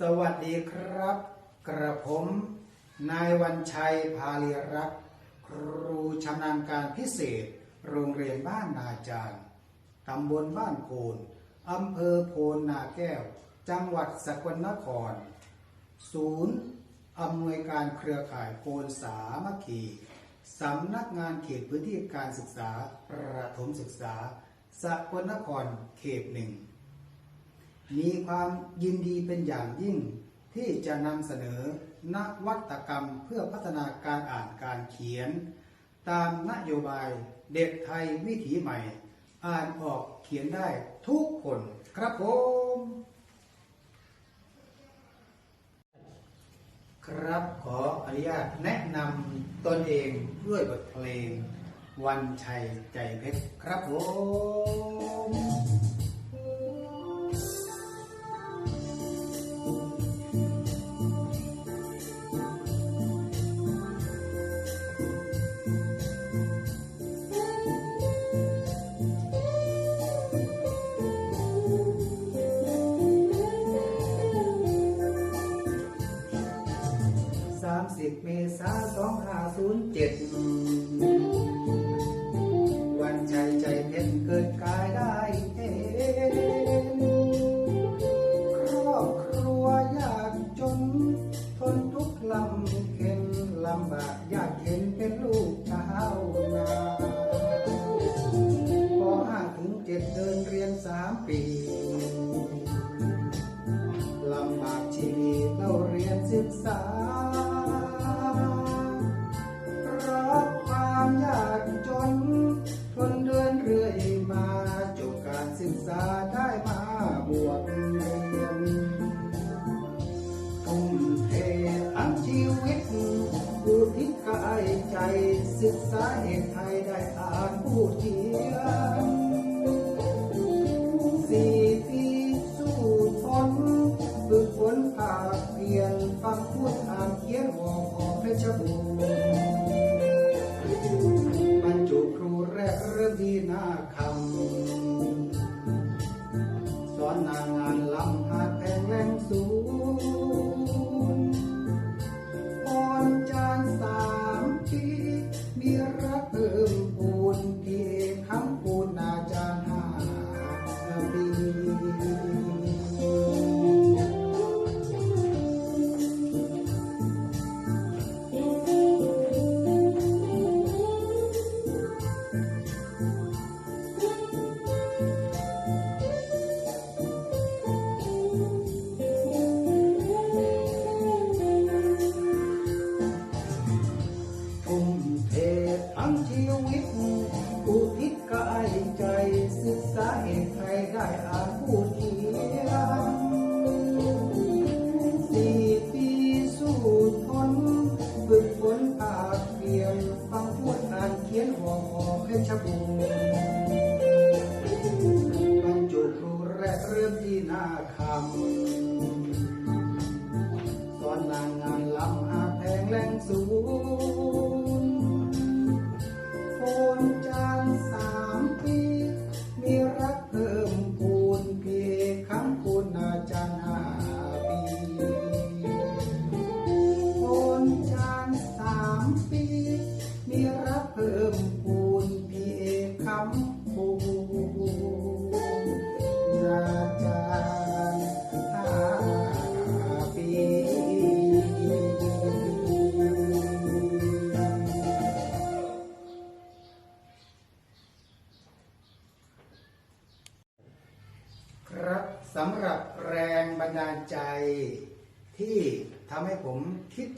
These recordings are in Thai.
สวัสดีครับ กระผมนายวันชัยพาลีรัก ครูชำนาญการพิเศษ โรงเรียนบ้านนาจารย์ตำบลบ้านโพนอำเภอโพนนาแก้ว จังหวัดสกลนคร ศูนย์อำนวยการเครือข่ายโพนสามัคคีสำนักงานเขตพื้นที่การศึกษาประถมศึกษาสกลนครเขตหนึ่ง มีความยินดีเป็นอย่างยิ่ง ที่จะนำเสนอนวัตกรรมเพื่อพัฒนาการอ่านการเขียน ตามนโยบายเด็กไทยวิถีใหม่ อ่านออกเขียนได้ทุกคนครับผม ครับขออนุญาตแนะนำตนเองด้วยบทเพลง วันชัยใจเพชรครับผม เดเดินเรียนสามปีลำบากชีวิตเราเรียนศึกษารับความยากจน ทนเดินเรื่อยมาจบการศึกษาได้มาบวชเรียนทุ่มเททั้งชีวิตอุทิศกายใจศึกษาเหตุ ชีวิตอุทิศกายใจศึกษาเหตุ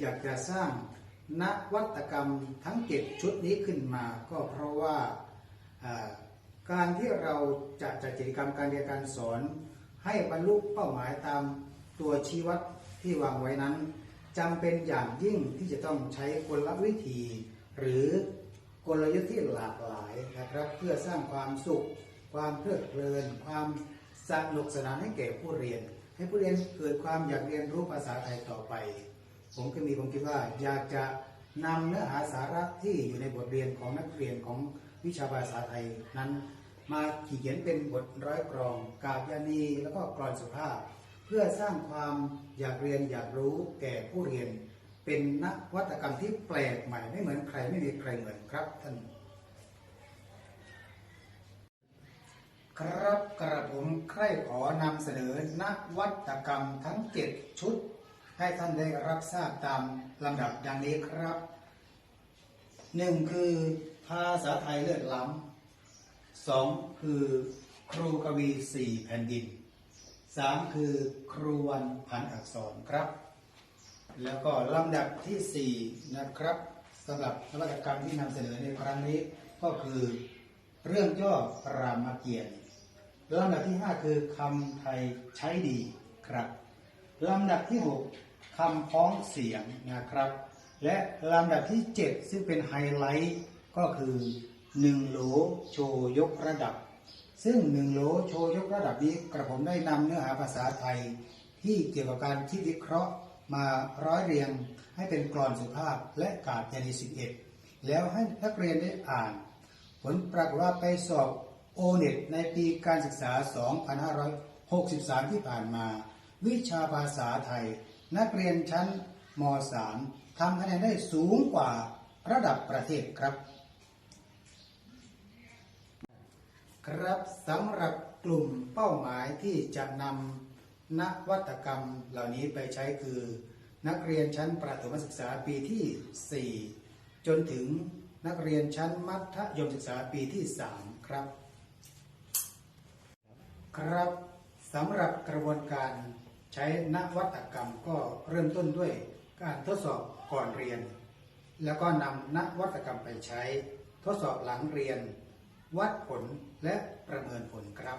อยากจะสร้างนวัตกรรมทั้งเจ็ดชุดนี้ขึ้นมา ก็เพราะว่าการที่เราจะจัดกิจกรรมการเรียนการสอน ให้บรรลุเป้าหมายตามตัวชี้วัดที่วางไว้นั้นจำเป็นอย่างยิ่งที่จะต้องใช้กลวิธี หรือกลยุทธ์ที่หลากหลายนะครับ เพื่อสร้างความสุข ความเพลิดเพลิน ความสนุกสนานให้แก่ผู้เรียน ให้ผู้เรียนเกิดความอยากเรียนรู้ภาษาไทยต่อไป ผมก็มีความคิดว่าอยากจะนำเนื้อหาสาระที่อยู่ในบทเรียนของนักเรียนของวิชาภาษาไทยนั้น มาขีเขียนเป็นบทร้อยกรอง กาบยานีแล้วก็กรอนสุภาพ เพื่อสร้างความอยากเรียนอยากรู้แก่ผู้เรียน เป็นนวัตกรรมที่แปลกใหม่ไม่เหมือนใครไม่มีใครเหมือนครับท่านครับกระผมใคร่ขอนำเสนอนวัตกรรมทั้งเจ็ดชุด ให้ท่านได้รับทราบตามลำดับดังนี้ครับหนึ่งคือภาษาไทยเลือดล้ำสองคือครูกวีสี่แผ่นดินสามคือครูวันพันอักษรครับ แล้วก็ลำดับที่สี่นะครับสำหรับนวัตกรรมที่นำเสนอในครั้งนี้ก็คือเรื่องย่อรามเกียรติ์ลำดับที่ 5 คือคำไทยใช้ดีครับลำดับที่ 6 คำพ้องเสียงนะครับ และลำดับที่ 7 ซึ่งเป็นไฮไลท์ก็คือ1โหลโชยกระดับ ซึ่ง1โหลโชยกระดับนี้กระผมได้นำเนื้อหาภาษาไทย ที่เกี่ยวกับการคิดวิเคราะห์มาร้อยเรียงให้เป็นกรอนสุภาพและกาบยานี11 แล้วให้นักเรียนได้อ่าน ผลปรากฏว่าไปสอบโอเน็ตในปีการศึกษา 2563 ที่ผ่านมา วิชาภาษาไทย นักเรียนชั้นม .3 ทำคะแนนได้สูงกว่าระดับประเทศครับ ครับสำหรับกลุ่มเป้าหมายที่จะนำนวัตกรรมเหล่านี้ไปใช้คือ นักเรียนชั้นประถมศึกษาปีที่ 4 จนถึงนักเรียนชั้นมัธยมศึกษาปีที่ 3 ครับ ครับสำหรับกระบวนการ ใช้นวัตกรรมก็เริ่มต้นด้วยการทดสอบก่อนเรียน แล้วก็นำนวัตกรรมไปใช้ ทดสอบหลังเรียน วัดผลและประเมินผลครับ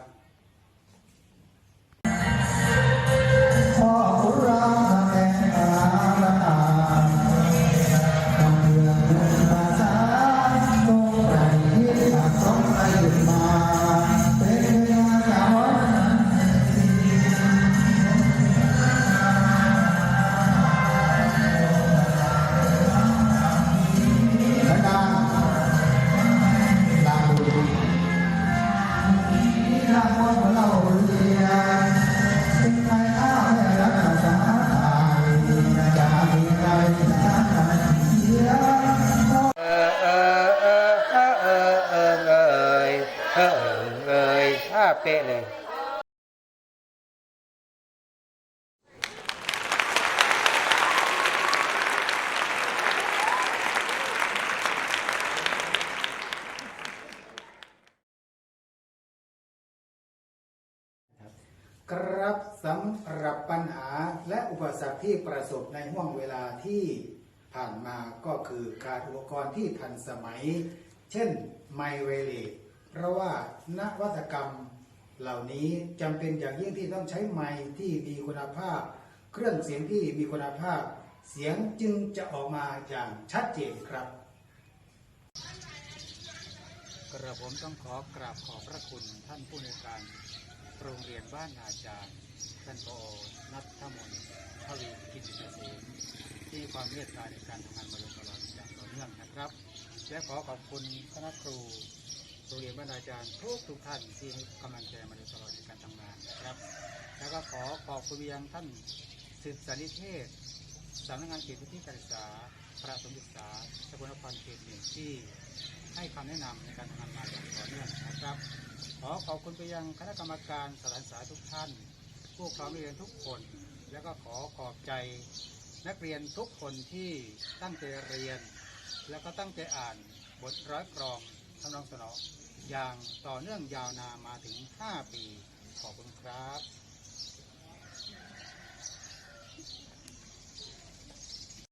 เป๊ะเลยครับสำหรับปัญหาและอุปสรรคที่ประสบในห่วงเวลาที่ผ่านมาก็คือการอุปกรณ์ที่ทันสมัย เช่นไมเวเลเพราะว่านวัตกรรม เหล่านี้จำเป็นอย่างยิ่งที่ต้องใช้ไมค์ที่มีคุณภาพ เครื่องเสียงที่มีคุณภาพ เสียงจึงจะออกมาอย่างชัดเจนครับกระผมต้องขอกราบขอบพระคุณท่านผู้ในการโรงเรียนบ้านนาจารย์ท่านปอนัทธมนทวีกิจเกษมที่ความเมตตาในการทำงานมาโดยตลอดอย่างต่อเนื่องนะครับ และขอขอบคุณคณะครู โรงเรียนบ้านนาจารย์ทุกทุกท่านที่ให้กำลังใจมาโดยตลอดในการทำงานนะครับ แล้วก็ขอขอบคุณไปยังท่านสืบสานิเทศสำนักงานเขตพื้นที่การศึกษา ประถมศึกษาสกลนครเขตหนึ่งที่ให้คำแนะนำในการทำงานมาอย่างต่อเนื่องนะครับ ขอขอบคุณไปยังคณะกรรมการสถานศึกษาทุกท่าน ผู้ปกครองนักเรียนทุกคน แล้วก็ขอขอบใจนักเรียนทุกคนที่ตั้งใจเรียน แล้วก็ตั้งใจอ่านบทร้อยกรองำนองสนออย่างต่อเนื่องยาวนานมาถึง 5 ปี ขอบคุณครับ